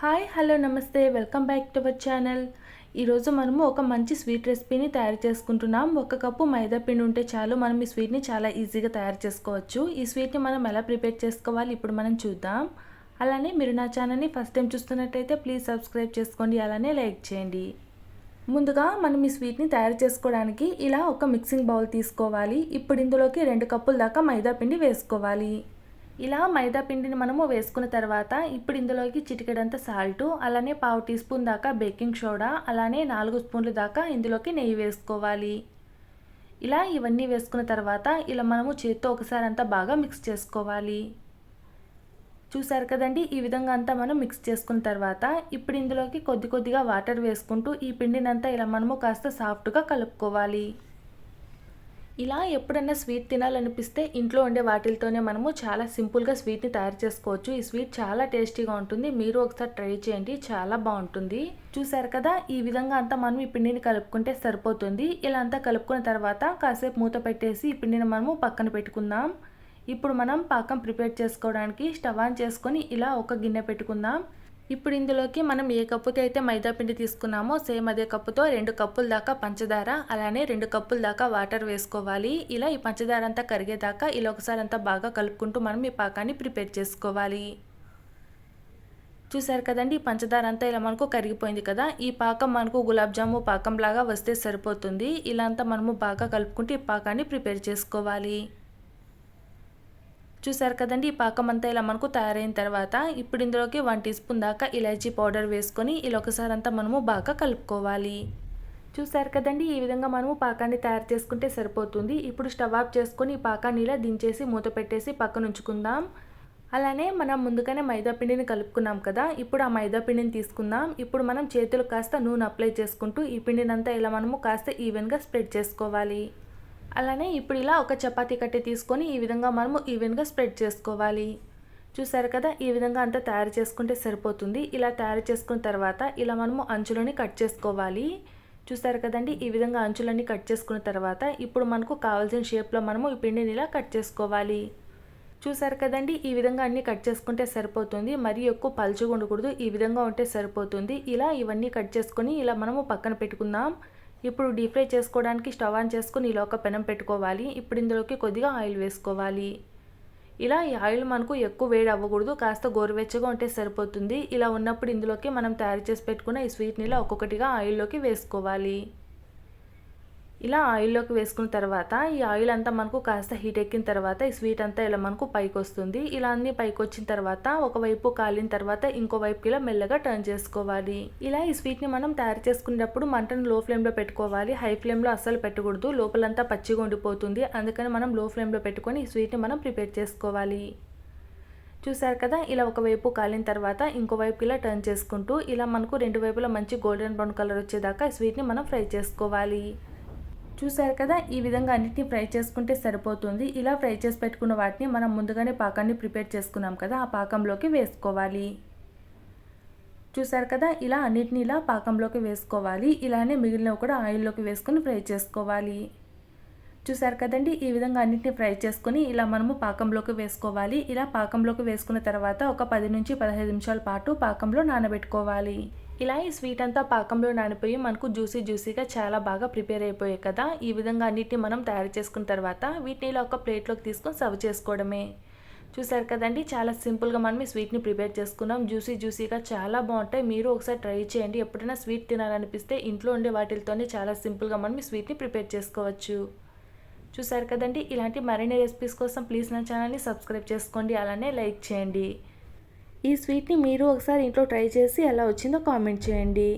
Hi hello నమస్తే welcome back to our channel. ఈరోజు మనము ఒక మంచి స్వీట్ రెసిపీని తయారు చేసుకుంటున్నాం. ఒక కప్పు మైదా పిండి ఉంటే చాలు మనం ఈ స్వీట్ని చాలా ఈజీగా తయారు చేసుకోవచ్చు. ఈ స్వీట్ని మనం ఎలా ప్రిపేర్ చేసుకోవాలి ఇప్పుడు మనం చూద్దాం. అలానే మీరు నా ఛానల్ని ఫస్ట్ టైం చూస్తున్నట్టయితే ప్లీజ్ సబ్స్క్రైబ్ చేసుకోండి అలానే లైక్ చేయండి. ముందుగా మనం ఈ స్వీట్ని తయారు చేసుకోవడానికి ఇలా ఒక మిక్సింగ్ బౌల్ తీసుకోవాలి. ఇప్పుడు ఇందులోకి రెండు కప్పుల దాకా మైదా పిండి వేసుకోవాలి. ఇలా మైదా పిండిని మనము వేసుకున్న తర్వాత ఇప్పుడు ఇందులోకి చిటికెడంత సాల్టు అలానే పావు టీ స్పూన్ దాకా బేకింగ్ సోడా అలానే నాలుగు స్పూన్లు దాకా ఇందులోకి నెయ్యి వేసుకోవాలి. ఇలా ఇవన్నీ వేసుకున్న తర్వాత ఇలా మనము చేత్తో ఒకసారి అంతా బాగా మిక్స్ చేసుకోవాలి. చూసారు కదండి? ఈ విధంగా అంతా మనం మిక్స్ చేసుకున్న తర్వాత ఇప్పుడు ఇందులోకి కొద్ది కొద్దిగా వాటర్ వేసుకుంటూ ఈ పిండినంతా ఇలా మనము కాస్త సాఫ్ట్గా కలుపుకోవాలి. ఇలా ఎప్పుడైనా స్వీట్ తినాలనిపిస్తే ఇంట్లో ఉండే వాటితోనే మనము చాలా సింపుల్గా స్వీట్ని తయారు చేసుకోవచ్చు. ఈ స్వీట్ చాలా టేస్టీగా ఉంటుంది. మీరు ఒకసారి ట్రై చేయండి. చాలా బాగుంటుంది. చూసారు కదా ఈ విధంగా అంతా మనం ఈ పిండిని కలుపుకుంటే సరిపోతుంది. ఇలా అంతా కలుపుకున్న తర్వాత కాసేపు మూత పెట్టేసి ఈ పిండిని మనము పక్కన పెట్టుకుందాం. ఇప్పుడు మనం పాకం ప్రిపేర్ చేసుకోవడానికి స్టవ్ ఆన్ చేసుకొని ఇలా ఒక గిన్నె పెట్టుకుందాం. ఇప్పుడు ఇందులోకి మనం ఏ కప్పుతో అయితే మైదాపిండి తీసుకున్నామో సేమ్ అదే కప్పుతో రెండు కప్పుల దాకా పంచదార అలానే రెండు కప్పుల దాకా వాటర్ వేసుకోవాలి. ఇలా ఈ పంచదార అంతా కరిగేదాకా ఇలా ఒకసారి అంతా బాగా కలుపుకుంటూ మనం ఈ పాకాన్ని ప్రిపేర్ చేసుకోవాలి. చూసారు కదండి ఈ పంచదార అంతా ఇలా మనకు కరిగిపోయింది కదా ఈ పాకం మనకు గులాబ్ జాము పాకం లాగా వస్తే సరిపోతుంది. ఇలా అంతా మనము బాగా కలుపుకుంటూ ఈ పాకాన్ని ప్రిపేర్ చేసుకోవాలి. చూసారు కదండి ఈ పాకం అంతా ఇలా మనకు తయారైన తర్వాత ఇప్పుడు ఇందులోకి వన్ టీ స్పూన్ దాకా ఇలాచీ పౌడర్ వేసుకొని ఇలా ఒకసారి అంతా మనము బాగా కలుపుకోవాలి. చూసారు కదండి ఈ విధంగా మనము పాకాన్ని తయారు చేసుకుంటే సరిపోతుంది. ఇప్పుడు స్టవ్ ఆఫ్ చేసుకొని ఈ పాకాన్ని ఇలా దించేసి మూత పెట్టేసి పక్కన ఉంచుకుందాం. అలానే మనం ముందుగానే మైదా పిండిని కలుపుకున్నాం కదా ఇప్పుడు ఆ మైదా పిండిని తీసుకుందాం. ఇప్పుడు మనం చేతులు కాస్త నూనె అప్లై చేసుకుంటూ ఈ పిండినంతా ఇలా మనము కాస్త ఈవెన్గా స్ప్రెడ్ చేసుకోవాలి. అలానే ఇప్పుడు ఇలా ఒక చపాతీ కట్టి తీసుకొని ఈ విధంగా మనము ఈవెన్గా స్ప్రెడ్ చేసుకోవాలి. చూసారు కదా ఈ విధంగా అంతా తయారు చేసుకుంటే సరిపోతుంది. ఇలా తయారు చేసుకున్న తర్వాత ఇలా మనము అంచులని కట్ చేసుకోవాలి. చూసారు కదండి ఈ విధంగా అంచులన్నీ కట్ చేసుకున్న తర్వాత ఇప్పుడు మనకు కావాల్సిన షేప్లో మనము ఈ పిండిని ఇలా కట్ చేసుకోవాలి. చూసారు కదండి ఈ విధంగా అన్నీ కట్ చేసుకుంటే సరిపోతుంది. మరీ ఎక్కువ పలుచుగా ఉండకూడదు ఈ విధంగా ఉంటే సరిపోతుంది. ఇలా ఇవన్నీ కట్ చేసుకొని ఇలా మనము పక్కన పెట్టుకుందాం. ఇప్పుడు డీప్ ఫ్రై చేసుకోవడానికి స్టవ్ ఆన్ చేసుకుని ఇలా ఒక పెనం పెట్టుకోవాలి. ఇప్పుడు ఇందులోకి కొద్దిగా ఆయిల్ వేసుకోవాలి. ఇలా ఈ ఆయిల్ మనకు ఎక్కువ వేడి అవ్వకూడదు. కాస్త గోరువెచ్చగా ఉంటే సరిపోతుంది. ఇలా ఉన్నప్పుడు ఇందులోకి మనం తయారు చేసి పెట్టుకున్న ఈ స్వీట్ని ఇలా ఒక్కొక్కటిగా ఆయిల్లోకి వేసుకోవాలి. ఇలా ఆయిల్లోకి వేసుకున్న తర్వాత ఈ ఆయిల్ అంతా మనకు కాస్త హీట్ ఎక్కిన తర్వాత ఈ స్వీట్ అంతా ఇలా మనకు పైకి వస్తుంది ఇలా అన్ని పైకి వచ్చిన తర్వాత ఒకవైపు కాలిన తర్వాత ఇంకో వైపుకి ఇలా మెల్లగా టర్న్ చేసుకోవాలి. ఇలా ఈ స్వీట్ని మనం తయారు చేసుకునేటప్పుడు మంటను లో ఫ్లేమ్లో పెట్టుకోవాలి హై ఫ్లేమ్లో అస్సలు పెట్టకూడదు. లోపలంతా పచ్చిగా ఉండిపోతుంది. అందుకని మనం లో ఫ్లేమ్లో పెట్టుకొని ఈ స్వీట్ని మనం ప్రిపేర్ చేసుకోవాలి. చూసారు కదా? ఇలా ఒకవైపు కాలిన తర్వాత ఇంకోవైపు ఇలా టర్న్ చేసుకుంటూ ఇలా మనకు రెండు వైపులా మంచి గోల్డెన్ బ్రౌన్ కలర్ వచ్చేదాకా స్వీట్ని మనం ఫ్రై చేసుకోవాలి. చూసారు కదా ఈ విధంగా అన్నిటిని ఫ్రై చేసుకుంటే సరిపోతుంది. ఇలా ఫ్రై చేసి పెట్టుకున్న వాటిని మనం ముందుగానే పాకాన్ని ప్రిపేర్ చేసుకున్నాం కదా ఆ పాకంలోకి వేసుకోవాలి. చూసారు కదా ఇలా అన్నిటిని ఇలా పాకంలోకి వేసుకోవాలి. ఇలానే మిగిలినవి కూడా ఆయిల్లోకి వేసుకొని ఫ్రై చేసుకోవాలి. చూసారు కదండి ఈ విధంగా అన్నింటిని ఫ్రై చేసుకుని ఇలా మనము పాకంలోకి వేసుకోవాలి. ఇలా పాకంలోకి వేసుకున్న తర్వాత ఒక పది నుంచి పదహైదు నిమిషాల పాటు పాకంలో నానబెట్టుకోవాలి. ఇలా ఈ స్వీట్ అంతా పాకంలో నానిపోయి మనకు జ్యూసీ జ్యూసీగా చాలా బాగా ప్రిపేర్ అయిపోయాయి కదా. ఈ విధంగా అన్నిటిని మనం తయారు చేసుకున్న తర్వాత వీటిని ఇలా ఒక ప్లేట్లోకి తీసుకొని సర్వ్ చేసుకోవడమే. చూసారు కదండి చాలా సింపుల్గా మనం ఈ స్వీట్ని ప్రిపేర్ చేసుకున్నాం. జ్యూసీ జ్యూసీగా చాలా బాగుంటాయి. మీరు ఒకసారి ట్రై చేయండి. ఎప్పుడైనా స్వీట్ తినాలనిపిస్తే ఇంట్లో ఉండే వాటితోనే చాలా సింపుల్గా మనం ఈ స్వీట్ని ప్రిపేర్ చేసుకోవచ్చు. చూసారు కదండి ఇలాంటి మరిన్ని రెసిపీస్ కోసం ప్లీజ్ నా ఛానల్ని సబ్స్క్రైబ్ చేసుకోండి. అలానే లైక్ చేయండి. ఈ స్వీట్ని మీరు ఒకసారి ఇంట్లో ట్రై చేసి ఎలా వచ్చిందో కామెంట్ చేయండి.